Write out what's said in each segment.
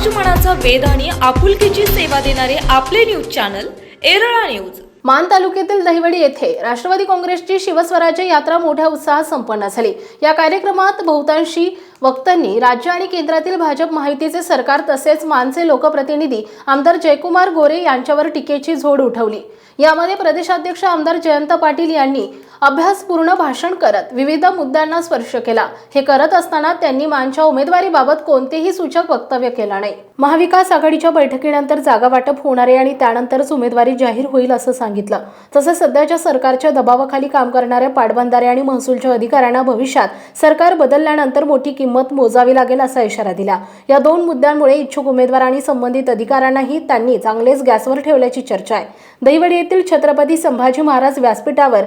समाज मनाचा आणि आपुलकीची सेवा देणारे आपले न्यूज चॅनल एरळा न्यूज. मान तालुक्यातील दहिवडी येथे राष्ट्रवादी काँग्रेसची शिवस्वराज्य यात्रा मोठ्या उत्साहात संपन्न झाली. या कार्यक्रमात बहुतांशी वक्त्यांनी राज्य आणि केंद्रातील भाजप माहितीचे सरकार तसेच मानचे लोकप्रतिनिधी आमदार जयकुमार गोरे यांच्यावर टीकेची झोड उठवली. यामध्ये प्रदेशाध्यक्ष आमदार जयंत पाटील यांनी अभ्यासपूर्ण भाषण करत विविध मुद्द्यांना स्पर्श केला. हे करत असताना त्यांनी मानच्या उमेदवारीबाबत कोणतेही सूचक वक्तव्य केलं नाही. महाविकास आघाडीच्या बैठकीनंतर जागा वाटप होणार आहे आणि त्यानंतरच उमेदवारी जाहीर होईल असं सांगितलं. तसंच सध्याच्या सरकारच्या दबावाखाली काम करणाऱ्या पाटबंधारे आणि महसूलच्या अधिकाऱ्यांना भविष्यात सरकार बदलल्यानंतर मोठी किंमत मोजावी लागेल असा इशारा दिला. या दोन मुद्द्यांमुळे इच्छुक उमेदवार आणि संबंधित अधिकाऱ्यांनाही त्यांनी चांगलेच गॅसवर ठेवल्याची चर्चा आहे. दहिवडी येथील छत्रपती संभाजी महाराज व्यासपीठावर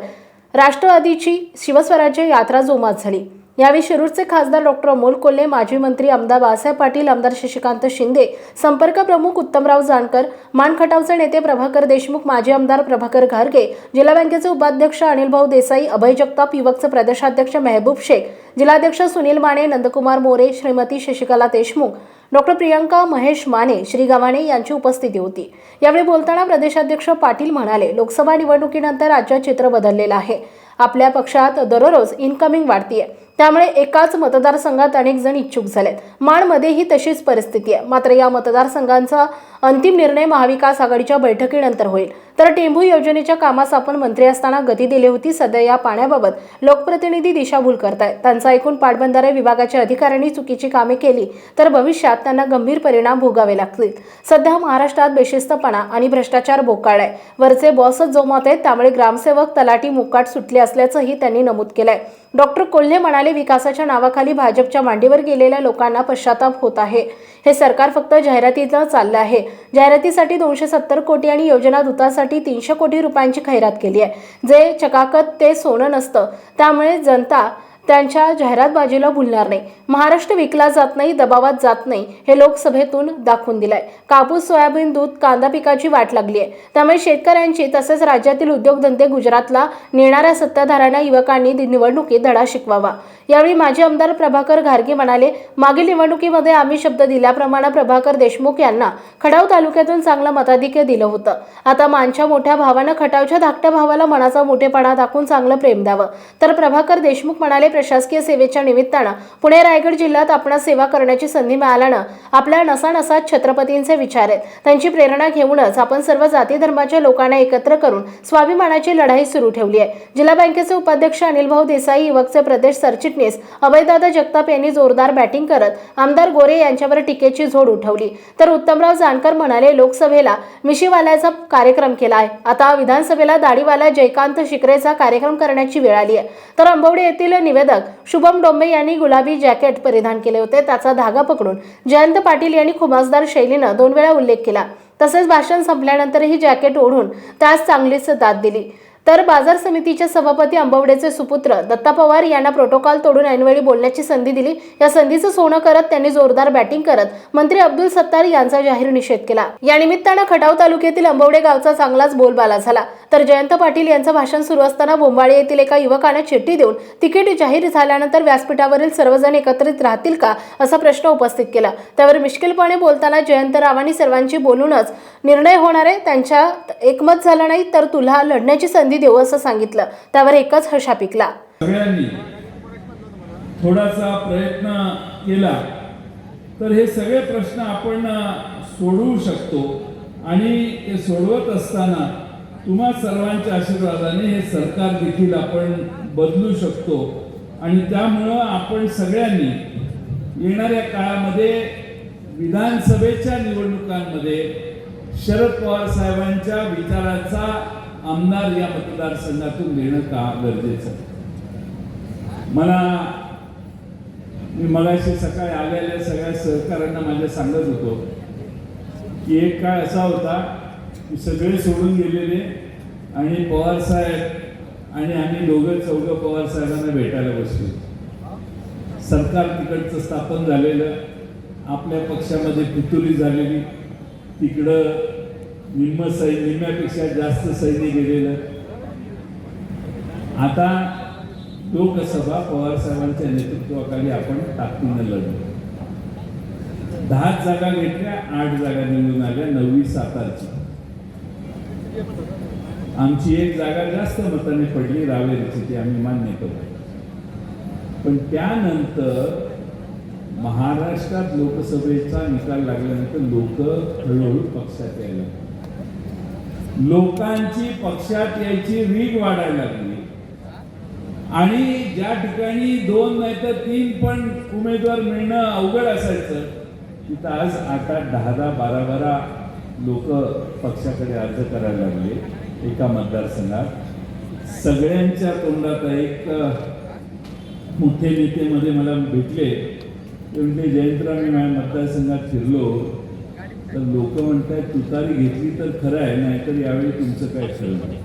राष्ट्रवादीची शिवस्वराज्य यात्रा जोमात झाली. यावेळी शिरूरचे खासदार डॉक्टर अमोल कोल्हे माजी मंत्री आमदार बाळासाहेब पाटील आमदार शशिकांत शिंदे संपर्क प्रमुख उत्तमराव जानकर मानखटावचे नेते प्रभाकर देशमुख माजी आमदार प्रभाकर घारगे जिल्हा बँकेचे उपाध्यक्ष अनिल भाऊ देसाई अभय जगताप युवकचे प्रदेशाध्यक्ष मेहबूब शेख जिल्हाध्यक्ष सुनील माने नंदकुमार मोरे श्रीमती शशिकला देशमुख डॉक्टर प्रियंका महेश माने श्री गव्हाणे यांची उपस्थिती होती. यावेळी बोलताना प्रदेशाध्यक्ष पाटील म्हणाले लोकसभा निवडणुकीनंतर राज्यात चित्र बदललेलं आहे. आपल्या पक्षात दररोज इन्कमिंग वाढतीये. त्यामुळे एकाच मतदारसंघात अनेक जण इच्छुक झालेत. माणमध्येही तशीच परिस्थिती आहे. मात्र या मतदारसंघांचा अंतिम निर्णय महाविकास आघाडीच्या बैठकीनंतर होईल. तर टेंभू योजनेच्या कामास आपण मंत्री असताना गती दिली होती सध्या या पाण्याबाबत लोकप्रतिनिधी दिशाभूल करतायत त्यांचा ऐकून पाटबंधारे विभागाच्या अधिकाऱ्यांनी चुकीची कामे केली तर भविष्यात त्यांना गंभीर परिणाम भोगावे लागतील. सध्या महाराष्ट्रात बेशिस्तपणा आणि भ्रष्टाचार बोकाळलाय वरचे बॉसच जोमात आहेत त्यामुळे ग्रामसेवक तलाठी मुकाट सुटले असल्याचंही त्यांनी नमूद केलंय. डॉक्टर कोल्हे म्हणाले विकासाच्या नावाखाली भाजपच्या मांडीवर गेलेल्या लोकांना पश्चाताप होत आहे. हे सरकार फक्त जाहिरातीनं चाललं आहे. जाहिरातीसाठी दोनशे सत्तर कोटी आणि योजना दूतासाठी तीनशे कोटी रुपयांची खैरात केली आहे. जे चकाकत ते सोनं नसतं. त्यामुळे जनता त्यांच्या जाहिरातबाजीला भुलणार नाही. महाराष्ट्र विकला जात नाही दबावात जात नाही हे लोकसभेतून दाखवून दिलंय. कापूस सोयाबीन दूध कांदा पिकाची वाट लागली आहे. त्यामुळे शेतकऱ्यांची तसेच राज्यातील उद्योगधंदे गुजरातला नेणाऱ्या सत्ताधाऱ्यांना युवकांनी दि- निवडणुकीत धडा शिकवावा. यावेळी माजी आमदार प्रभाकर घारगे म्हणाले मागील निवडणुकीमध्ये आम्ही शब्द दिल्याप्रमाणे प्रभाकर देशमुख यांना खडाव तालुक्यातून चांगलं मताधिक्य दिलं होतं. आता मानच्या मोठ्या भावानं खटावच्या धाकट्या भावाला मनाचा मोठेपणा दाखवून चांगलं प्रेम द्यावं. तर प्रभाकर देशमुख म्हणाले प्रशासकीय सेवेच्या निमित्तानं पुणे रायगड जिल्ह्यात आपण सेवा करण्याची संधी मिळाल्यानं आपल्या नसानसात छत्रपतींचे विचार आहेत. त्यांची प्रेरणा घेऊनच आपण सर्व जाती धर्माच्या लोकांना एकत्र करून स्वाभिमानाची लढाई सुरू ठेवली आहे. जिल्हा बँकेचे उपाध्यक्ष अनिल भाऊ देसाई युवकचे प्रदेश सरचिटणीस अभयदादा जगताप यांनी जोरदार बॅटिंग करत आमदार गोरे यांच्यावर टीकेची झोड उठवली. तर उत्तमराव जानकर म्हणाले लोकसभेला मिशीवाल्याचा कार्यक्रम केला आहे. आता विधानसभेला दाढीवाला जयकांत शिकरेचा कार्यक्रम करण्याची वेळ आली आहे. तर अंबवडे येथील निवेदक शुभम डोंबे यांनी गुलाबी जॅकेट परिधान केले होते. त्याचा धागा पकडून जयंत पाटील यांनी खुमासदार शैलीनं दोन वेळा उल्लेख केला. तसेच भाषण संपल्यानंतरही जॅकेट ओढून त्यास चांगलीच दाद दिली. तर बाजार समितीचे सभापती अंबवडेचे सुपुत्र दत्ता पवार यांना प्रोटोकॉल तोडून ऐनवेळी बोलण्याची संधी दिली. या संधीचं सोनं करत त्यांनी जोरदार बॅटिंग करत मंत्री अब्दुल सत्तार यांचा जाहीर निषेध केला. या निमित्तानं खटाव तालुक्यातील अंबवडे गावचा चांगलाच बोलबाला झाला. तर जयंत पाटील यांचं भाषण सुरू असताना बोंबाळे येथील एका युवकानं चिठ्ठी देऊन तिकीट जाहीर झाल्यानंतर व्यासपीठावरील सर्वजण एकत्रित राहतील का असा प्रश्न उपस्थित केला. त्यावर मिश्किलपणे बोलताना जयंतरावांनी सर्वांची बोलूनच निर्णय होणार आहे त्यांच्या एकमत झालं नाही तर तुला लढण्याची संधी देऊ असं सांगितलं. त्यावर एकच हशा पिकला. सगळ्यांनी थोडासा प्रयत्न केला तर हे सगळे प्रश्न आपण सोडवू शकतो आणि ते सोडवत असताना तुम्हा सर्वांच्या आशीर्वादाने हे सरकार देखील आपण बदलू शकतो. आणि त्यामुळं आपण सगळ्यांनी येणाऱ्या काळामध्ये विधानसभेच्या निवडणुकांमध्ये शरद पवार साहेबांच्या विचाराचा आमदार या मतदारसंघातून घेणं का गरजेचं आहे? मला मी मगाशी सकाळी आलेल्या सगळ्या सहकाऱ्यांना माझ्या सांगत होतो की एक काळ असा होता सगळे सोडून गेलेले आणि पवार साहेब आणि आम्ही दोघं चौघं पवार साहेबांना भेटायला बसलो. सरकार तिकडचं स्थापन झालेलं आपल्या पक्षामध्ये पितुरी झालेली तिकडं निम्म सैन्य निम्म्यापेक्षा जास्त सैन्य गेलेलं. आता लोकसभा पवार साहेबांच्या नेतृत्वाखाली आपण ताकदीनं लढलो. दहाच जागा घेतल्या आठ जागा निवडून आल्या नववी सातारची. आमची एक जागा जास्त मताने पडली रावेरची ती आम्ही मान्य करू. पण त्यानंतर महाराष्ट्रात लोकसभेचा निकाल लागल्यानंतर लोक हळूहळू पक्षात यायला लागले. लोकांची पक्षात यायची रीग वाढायला लागली. आणि ज्या ठिकाणी दोन नाही तर तीन पण उमेदवार मिळणं अवघड असायचं तिथं आज आठ आठ दहा दहा बारा बारा लोक पक्षाकडे अर्ज करायला लागले. एका मतदारसंघात सगळ्यांच्या तोंडात एक मोठे नेतेमध्ये मला भेटले. ते म्हणते जयंतराव मी माझ्या मतदारसंघात फिरलो. तर लोक म्हणतात तुतारी घेतली तर खरं आहे नाहीतर यावेळी तुमचं काय खरं नाही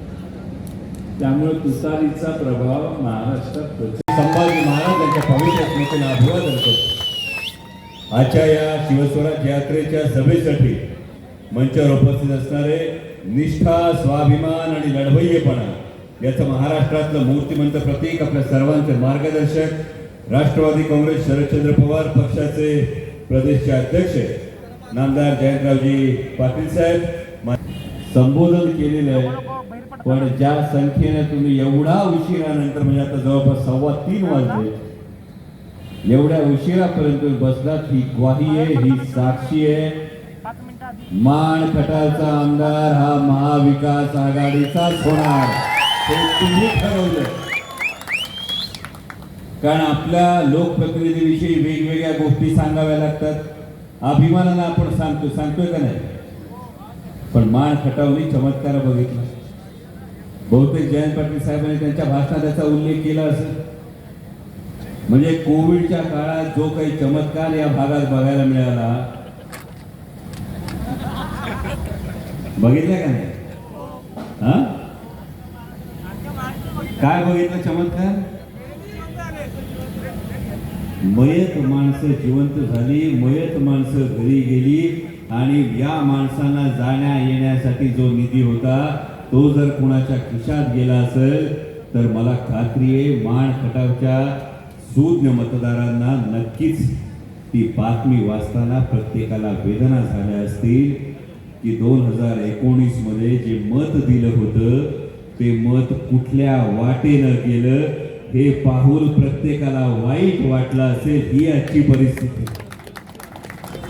त्यामुळे तुतारीचा प्रभाव महाराष्ट्रात संभाजी महाराज यांच्या पवित्र स्मृतीला अभिवादन करतो. आजच्या या शिवस्वराज यात्रेच्या सभेसाठी मंचावर उपस्थित असणारे निष्ठा स्वाभिमान आणि लढवय्यपणा याचं महाराष्ट्रातलं मूर्तिमंत प्रतीक आपल्या सर्वांचे मार्गदर्शक राष्ट्रवादी काँग्रेस शरदचंद्र पवार पक्षाचे प्रदेशचे अध्यक्ष नामदार जयंतरावजी पाटील साहेब. संबोधन केलेलं आहे पण ज्या संख्येने तुम्ही एवढा उशिरानंतर म्हणजे आता जवळपास सव्वा तीन वाजले एवढ्या उशिरापर्यंत बसलात ही ग्वाही आहे ही साक्षी आहे. मान खटालचा आमदार हा महाविकास आघाडीचाच होणार हे तुम्ही ठरवलं कारण आपल्या लोकप्रतिनिधीविषयी वेगवेगळ्या गोष्टी सांगाव्या लागतात. अभिमानानं आपण सांगतो. सांगतोय का नाही? पण मान खटावली चमत्कार बघितला. बहुतेक जयंत पाटील साहेबांनी त्यांच्या भाषणात त्याचा उल्लेख केला असेल. म्हणजे कोविडच्या काळात जो काही चमत्कार या भागात बघायला मिळाला बघितलं का नाही? हा? काय बघितलं चमत्कार? मयत माणसं जिवंत झाली मयत माणसं घरी गेली आणि या माणसांना जाण्या येण्यासाठी जो निधी होता तो जर कुणाच्या खिशात गेला असेल तर मला खात्री आहे माण खटावच्या सूज्ञ मतदारांना नक्कीच ती बातमी वाचताना प्रत्येकाला वेदना झाल्या असतील. की दोन हजार एकोणीसमध्ये जे मत दिलं होतं ते मत कुठल्या वाटेनं गेलं हे पाहून प्रत्येकाला वाईट वाटलं असेल ही आजची परिस्थिती.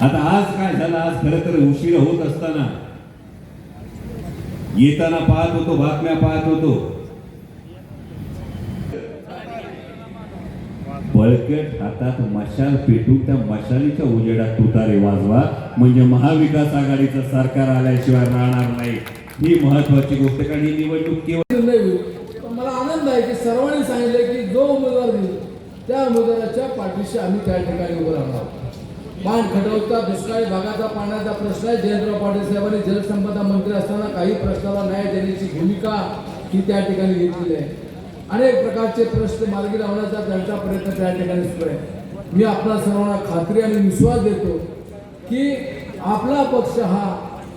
आता आज काय झालं? आज खरं तर उशीर होत असताना येताना पाहत होतो बातम्या पाहत होतो. बळकट हातात मशाल पेटून त्या मशालीच्या उजेडात तुतारे वाजवा. म्हणजे महाविकास आघाडीचं सरकार आल्याशिवाय राहणार नाही. ही महत्वाची गोष्ट कारण ही निवडणूक केवळ मला आनंद आहे की सर्वांनी सांगितलं की जो उमेदवार देईल त्या उमेदवाराच्या पाठीशी आम्ही त्या ठिकाणी उभं राहणार आहोत. मान खडवता दुष्काळी भागाचा पाण्याचा प्रश्न आहे. जयंतराव पाटील साहेबांनी जलसंपदा मंत्री असताना काही प्रश्नाला न्याय देण्याची भूमिका ही त्या ठिकाणी घेतलेली आहे. अनेक प्रकारचे प्रश्न मार्गी लावण्याचा त्यांचा प्रयत्न त्या ठिकाणी सुरू आहे. मी आपल्या सर्वांना खात्री आणि विश्वास देतो की आपला पक्ष हा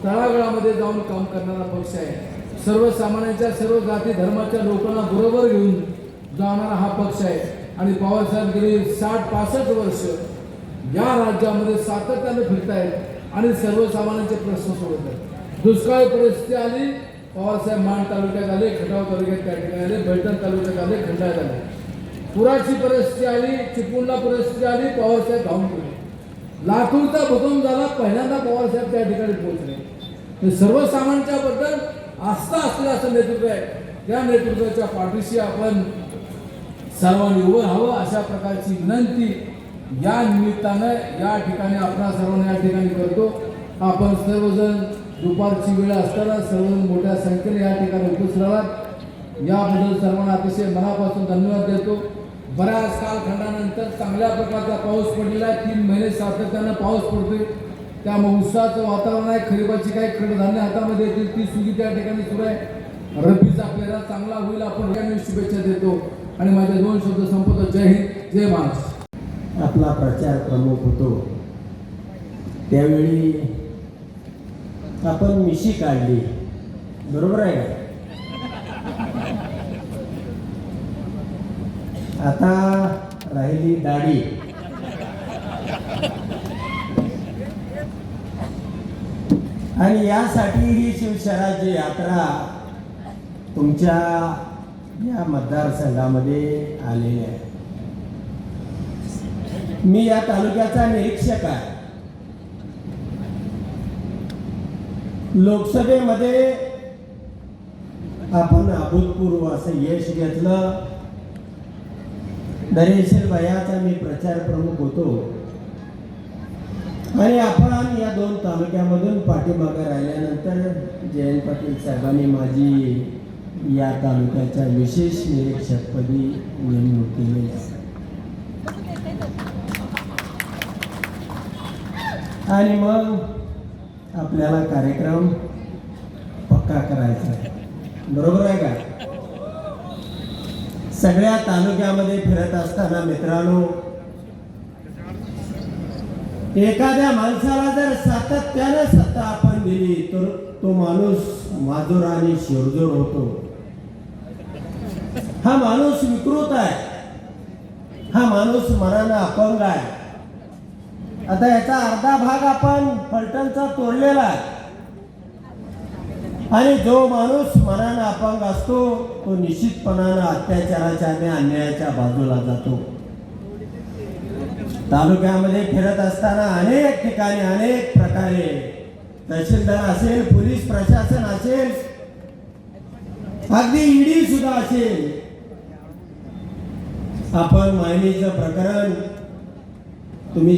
तळागळामध्ये जाऊन काम करणारा पक्ष आहे. सर्वसामान्यांच्या सर्व जाती धर्माच्या लोकांना बरोबर घेऊन जाणारा हा पक्ष आहे. आणि पवारसाहेब गेली साठ पासष्ट वर्ष या राज्यामध्ये सातत्याने फिरतायत आणि सर्वसामान्यांचे प्रश्न सोडत आहेत दुष्काळी परिस्थिती आली पवारसाहेब मान तालुक्यात आले खटाव तालुक्यात त्या ठिकाणी आले बैठण तालुक्यात आले खंडाळ्यात आले. पुराची परिस्थिती आली चिपळूणला परिस्थिती आली पवारसाहेब धावून गेले लातूरचा भूकंप झाला पहिल्यांदा पवारसाहेब त्या ठिकाणी पोहोचले. सर्वसामान्यांच्या बद्दल आस्था असलेलं असं नेतृत्व आहे. त्या नेतृत्वाच्या पाठीशी आपण सर्वांनी उभं राहावं अशा प्रकारची विनंती या निमित्तानं या ठिकाणी आपण सर्वांना या ठिकाणी करतो. आपण सर्वजण दुपारची वेळ असताना सर्व मोठ्या संख्येने या ठिकाणी उपस्थित राहतात याबद्दल सर्वांना अतिशय मनापासून धन्यवाद देतो. बऱ्याच कालखंडानंतर चांगल्या प्रकारचा पाऊस पडलेला आहे. तीन महिने सातत्यानं पाऊस पडतोय. त्यामुळे उत्साहाचं वातावरण आहे. खरीपाची काही कडधान्य हातामध्ये येतील ती सुगी त्या ठिकाणी सुरू आहे. रब्बीचा पेरा चांगला होईल. आपण शुभेच्छा देतो. आणि माझे दोन शब्द संपवतो. जय हिंद जय महाराष्ट्र. आपला प्रचार प्रमुख होतो. त्यावेळी आपण मिशी काढली. बरोबर आहे का? आता राहिली दाढी. आणि यासाठी ही शिवशराची यात्रा तुमच्या या मतदारसंघामध्ये आलेली आहे. मी या तालुक्याचा निरीक्षक आहे. लोकसभेमध्ये आपण अभूतपूर्व असं यश घेतलं. दरेशील भयाचा मी प्रचार प्रमुख होतो. आणि आपण या दोन तालुक्यामधून पाठीमागं राहिल्यानंतर जयंत पाटील साहेबांनी माझी या तालुक्याच्या विशेष निरीक्षकपदी नेमणूक केली आणि मग आपल्याला कार्यक्रम पक्का करायचा आहे. बरोबर आहे का? सगळ्या तालुक्यामध्ये फिरत असताना मित्रांनो एखाद्या माणसाला जर सातत्यानं सत्ता आपण दिली तर तो माणूस माजोर आणि शिरजोर होतो. हा माणूस विकृत आहे. हा माणूस मनानं अपंग आहे. आता याचा अर्धा भाग आपण फलटणचा तोडलेला आहे. आणि जो माणूस मनानं अपंग असतो तो निश्चितपणानं अत्याचाराच्या आणि अन्यायाच्या बाजूला जातो. तालुक्यामध्ये फिरत असताना अनेक ठिकाणी अनेक प्रकारे तहसीलदार असेल पोलीस प्रशासन असेल अगदी ईडी सुद्धा असेल. आपण मायनीचं प्रकरण तुम्ही